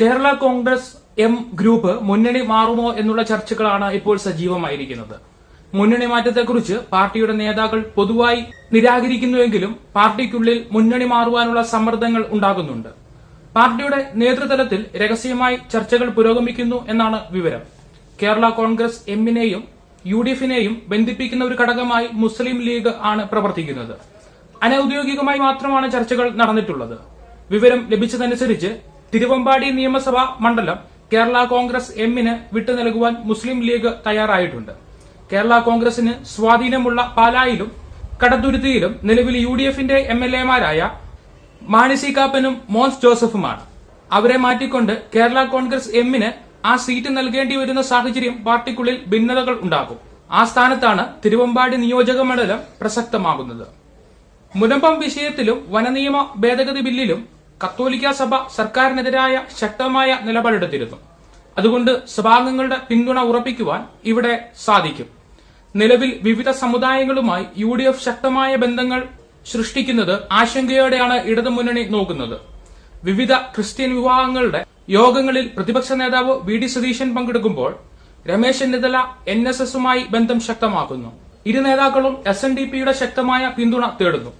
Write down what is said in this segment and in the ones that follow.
Kerala Congress M group മുന്നണി മാറുമോ എന്നുള്ള ചർച്ചകളാണ് ഇപ്പോൾ സജീവമായിരിക്കുന്നത്. മുന്നണി മാറ്റത്തെക്കുറിച്ച് പാർട്ടിയുടെ നേതാക്കൾ പൊതുവായി നിരാകരിക്കുന്നുവെങ്കിലും പാർട്ടിക്കുള്ളിൽ മുന്നണി മാറുവാനുള്ള സമ്മർദ്ദങ്ങൾ ഉണ്ടാകുന്നുണ്ട്. പാർട്ടിയുടെ നേതൃതലത്തിൽ രഹസ്യമായി ചർച്ചകൾ പുരോഗമിക്കുന്നു എന്നാണ് വിവരം. കേരള കോൺഗ്രസ് എമ്മിനെയും യു ഡി എഫിനെയും ബന്ധിപ്പിക്കുന്ന ഒരു ഘടകമായി മുസ്ലിം ലീഗ് ആണ് പ്രവർത്തിക്കുന്നത്. അനൌദ്യോഗികമായി മാത്രമാണ് ചർച്ചകൾ നടന്നിട്ടുള്ളത്. വിവരം ലഭിച്ചതനുസരിച്ച് തിരുവമ്പാടി നിയമസഭാ മണ്ഡലം കേരള കോൺഗ്രസ് എമ്മിന് വിട്ടു നൽകുവാൻ മുസ്ലിം ലീഗ് തയ്യാറായിട്ടുണ്ട്. കേരള കോൺഗ്രസിന് സ്വാധീനമുള്ള പാലായിലും കടതുരുത്തിയിലും നിലവിൽ യു ഡി എഫിന്റെ എം എൽ എമാരായ മാണിസി കാപ്പനും മോൻസ് ജോസഫുമാണ്. അവരെ മാറ്റിക്കൊണ്ട് കേരള കോൺഗ്രസ് എമ്മിന് ആ സീറ്റ് നൽകേണ്ടി വരുന്ന സാഹചര്യം പാർട്ടിക്കുള്ളിൽ ഭിന്നതകൾ ഉണ്ടാകും. ആ സ്ഥാനത്താണ് തിരുവമ്പാടി നിയോജക മണ്ഡലം പ്രസക്തമാകുന്നത്. മുനമ്പം വിഷയത്തിലും വനനിയമ ഭേദഗതി ബില്ലിലും കത്തോലിക്ക സഭ സർക്കാരിനെതിരായ ശക്തമായ നിലപാടെടുത്തിരുന്നു. അതുകൊണ്ട് സഭാംഗങ്ങളുടെ പിന്തുണ ഉറപ്പിക്കുവാൻ ഇവിടെ സാധിക്കും. നിലവിൽ വിവിധ സമുദായങ്ങളുമായി യു ഡി എഫ് ശക്തമായ ബന്ധങ്ങൾ സൃഷ്ടിക്കുന്നത് ആശങ്കയോടെയാണ് ഇടതുമുന്നണി നോക്കുന്നത്. വിവിധ ക്രിസ്ത്യൻ വിഭാഗങ്ങളുടെ യോഗങ്ങളിൽ പ്രതിപക്ഷ നേതാവ് വി ഡി സതീശൻ പങ്കെടുക്കുമ്പോൾ രമേശ് ചെന്നിത്തല എൻ എസ് എസുമായി ബന്ധം ശക്തമാക്കുന്നു. ഇരു നേതാക്കളും എസ് എൻ ഡി പിയുടെ ശക്തമായ പിന്തുണ തേടുന്നു.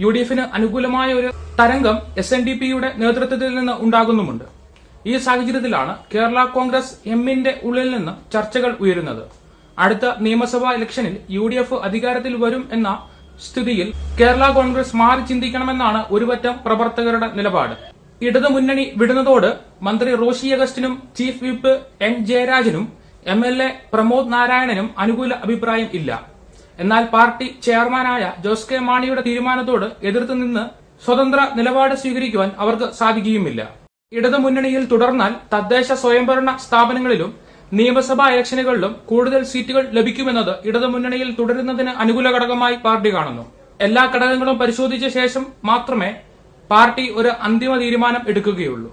യു ഡി എഫിന് അനുകൂലമായ ഒരു തരംഗം എസ് എൻ ഡി പിയുടെ നേതൃത്വത്തിൽ നിന്ന് ഉണ്ടാകുന്നുമുണ്ട്. ഈ സാഹചര്യത്തിലാണ് കേരള കോൺഗ്രസ് എമ്മിന്റെ ഉള്ളിൽ നിന്ന് ചർച്ചകൾ ഉയരുന്നത്. അടുത്ത നിയമസഭാ ഇലക്ഷനിൽ യു ഡി എഫ് അധികാരത്തിൽ വരും എന്ന സ്ഥിതിയിൽ കേരള കോൺഗ്രസ് മാറി ചിന്തിക്കണമെന്നാണ് ഒരുപറ്റം പ്രവർത്തകരുടെ നിലപാട്. ഇടതുമുന്നണി വിടുന്നതോട് മന്ത്രി റോഷി അഗസ്റ്റിനും ചീഫ് വിപ്പ് എൻ ജയരാജനും എം എൽ എ പ്രമോദ് നാരായണനും അനുകൂല അഭിപ്രായം ഇല്ല. എന്നാൽ പാർട്ടി ചെയർമാനായ ജോസ് കെ മാണിയുടെ തീരുമാനത്തോട് എതിർത്ത് നിന്ന് സ്വതന്ത്ര നിലപാട് സ്വീകരിക്കുവാൻ അവർക്ക് സാധിക്കുകയുമില്ല. ഇടതുമുന്നണിയിൽ തുടർന്നാൽ തദ്ദേശ സ്വയംഭരണ സ്ഥാപനങ്ങളിലും നിയമസഭാ ഇലക്ഷനുകളിലും കൂടുതൽ സീറ്റുകൾ ലഭിക്കുമെന്നത് ഇടതുമുന്നണിയിൽ തുടരുന്നതിന് അനുകൂല ഘടകമായി പാർട്ടി കാണുന്നു. എല്ലാ ഘടകങ്ങളും പരിശോധിച്ച ശേഷം മാത്രമേ പാർട്ടി ഒരു അന്തിമ തീരുമാനം എടുക്കുകയുള്ളൂ.